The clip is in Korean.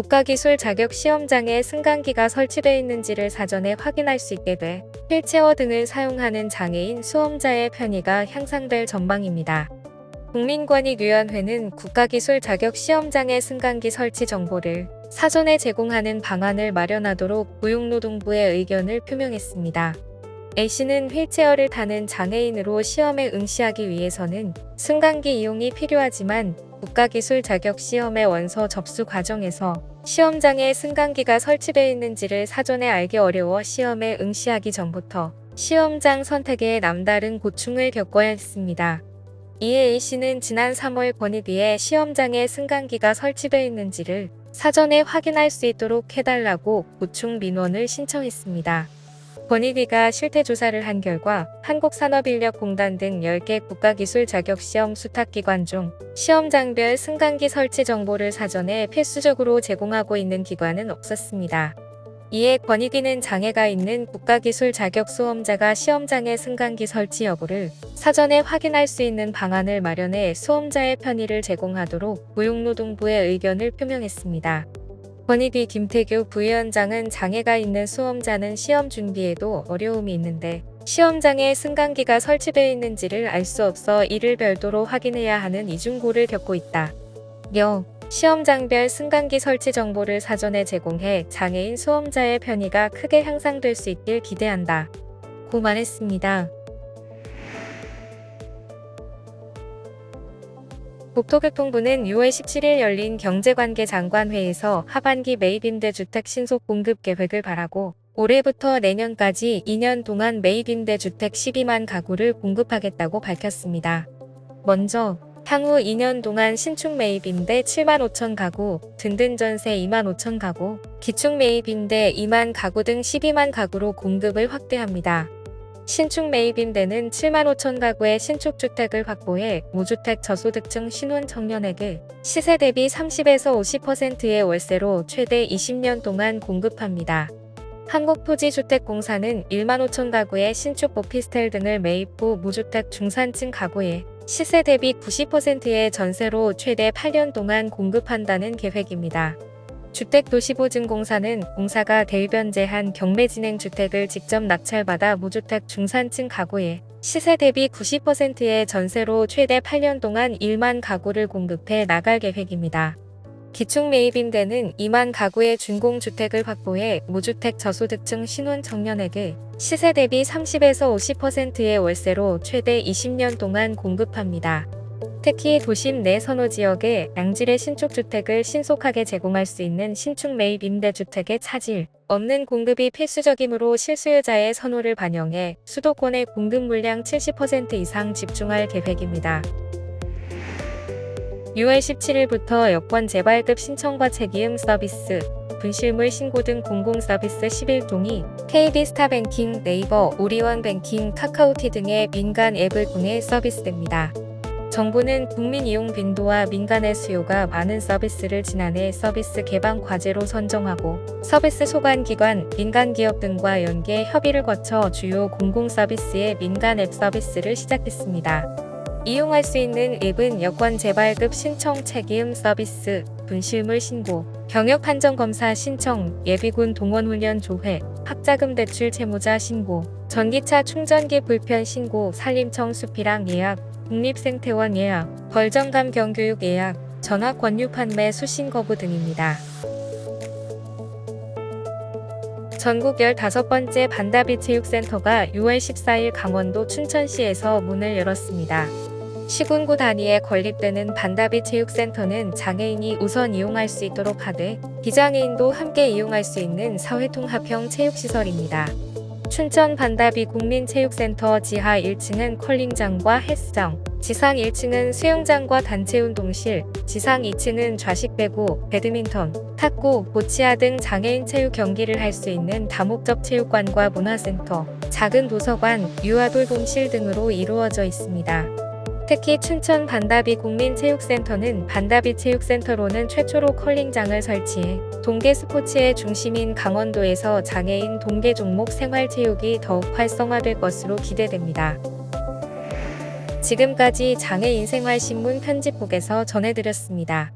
국가기술 자격 시험장에 승강기가 설치되어 있는지를 사전에 확인할 수 있게 돼 휠체어 등을 사용하는 장애인 수험자의 편의가 향상될 전망입니다. 국민권익위원회는 국가기술 자격 시험장의 승강기 설치 정보를 사전에 제공하는 방안을 마련하도록 고용노동부의 의견을 표명했습니다. A씨는 휠체어를 타는 장애인으로 시험에 응시하기 위해서는 승강기 이용이 필요하지만 국가기술 자격 시험의 원서 접수 과정에서 시험장에 승강기가 설치되어 있는지를 사전에 알기 어려워 시험에 응시하기 전부터 시험장 선택에 남다른 고충을 겪어야 했습니다. 이에 A씨는 지난 3월 권익위에 시험장에 승강기가 설치되어 있는지를 사전에 확인할 수 있도록 해달라고 고충 민원을 신청했습니다. 권익위가 실태 조사를 한 결과 한국산업인력공단 등 10개 국가기술 자격시험 수탁기관 중 시험장별 승강기 설치 정보를 사전에 필수적으로 제공하고 있는 기관은 없었습니다. 이에 권익위는 장애가 있는 국가기술 자격 수험자가 시험장의 승강기 설치 여부를 사전에 확인할 수 있는 방안을 마련해 수험자의 편의를 제공하도록 고용노동부의 의견을 표명했습니다. 권익위 김태규 부위원장은 장애가 있는 수험자는 시험 준비에도 어려움이 있는데 시험장에 승강기가 설치되어 있는지를 알 수 없어 이를 별도로 확인해야 하는 이중고를 겪고 있다. 여 시험장별 승강기 설치 정보를 사전에 제공해 장애인 수험자의 편의가 크게 향상될 수 있길 기대한다. 고 말했습니다. 국토교통부는 6월 17일 열린 경제관계 장관회에서 하반기 매입임대 주택 신속 공급 계획을 발하고 올해부터 내년까지 2년 동안 매입임대 주택 12만 가구를 공급하겠다고 밝혔습니다. 먼저 향후 2년 동안 신축 매입임대 7만 5천 가구, 든든 전세 2만 5천 가구, 기축 매입임대 2만 가구 등 12만 가구로 공급을 확대합니다. 신축 매입임대는 7만 5천 가구의 신축 주택을 확보해 무주택 저소득층 신혼 청년에게 시세 대비 30에서 50%의 월세로 최대 20년 동안 공급합니다. 한국토지주택공사는 1만 5천 가구의 신축 오피스텔 등을 매입 후 무주택 중산층 가구에 시세 대비 90%의 전세로 최대 8년 동안 공급한다는 계획입니다. 주택도시보증공사는 공사가 대변제한 경매진행 주택을 직접 낙찰받아 무주택 중산층 가구에 시세 대비 90%의 전세로 최대 8년 동안 1만 가구를 공급해 나갈 계획입니다. 기축 매입임대는 2만 가구의 준공주택을 확보해 무주택 저소득층 신혼 청년에게 시세 대비 30에서 50%의 월세로 최대 20년 동안 공급합니다. 특히 도심 내 선호 지역에 양질의 신축 주택을 신속하게 제공할 수 있는 신축 매입 임대주택의 차질 없는 공급이 필수적이므로 실수요자의 선호를 반영해 수도권의 공급 물량 70% 이상 집중할 계획입니다. 6월 17일부터 여권 재발급 신청과 책임 서비스, 분실물 신고 등 공공 서비스 11동이 KB스타뱅킹, 네이버, 오리원뱅킹, 카카오티 등의 민간 앱을 통해 서비스됩니다. 정부는 국민 이용 빈도와 민간의 수요가 많은 서비스를 지난해 서비스 개방 과제로 선정하고 서비스 소관 기관, 민간 기업 등과 연계 협의를 거쳐 주요 공공 서비스의 민간 앱 서비스를 시작했습니다. 이용할 수 있는 앱은 여권 재발급 신청 책임 서비스, 분실물 신고, 경역 판정 검사 신청, 예비군 동원 훈련 조회, 학자금 대출 채무자 신고, 전기차 충전기 불편 신고, 산림청 수피랑 예약, 국립생태원 예약, 벌정감 경교육 예약, 전화 권유 판매 수신 거부 등입니다. 전국 15번째 반다비 체육센터가 6월 14일 강원도 춘천시에서 문을 열었습니다. 시군구 단위에 건립되는 반다비 체육센터는 장애인이 우선 이용할 수 있도록 하되 비장애인도 함께 이용할 수 있는 사회통합형 체육시설입니다. 춘천 반다비 국민체육센터 지하 1층은 컬링장과 헬스장, 지상 1층은 수영장과 단체운동실, 지상 2층은 좌식 배구, 배드민턴, 탁구, 보치아 등 장애인 체육 경기를 할 수 있는 다목적 체육관과 문화센터, 작은 도서관, 유아돌봄실 등으로 이루어져 있습니다. 특히 춘천 반다비 국민체육센터는 반다비 체육센터로는 최초로 컬링장을 설치해 동계 스포츠의 중심인 강원도에서 장애인 동계 종목 생활체육이 더욱 활성화될 것으로 기대됩니다. 지금까지 장애인 생활신문 편집국에서 전해드렸습니다.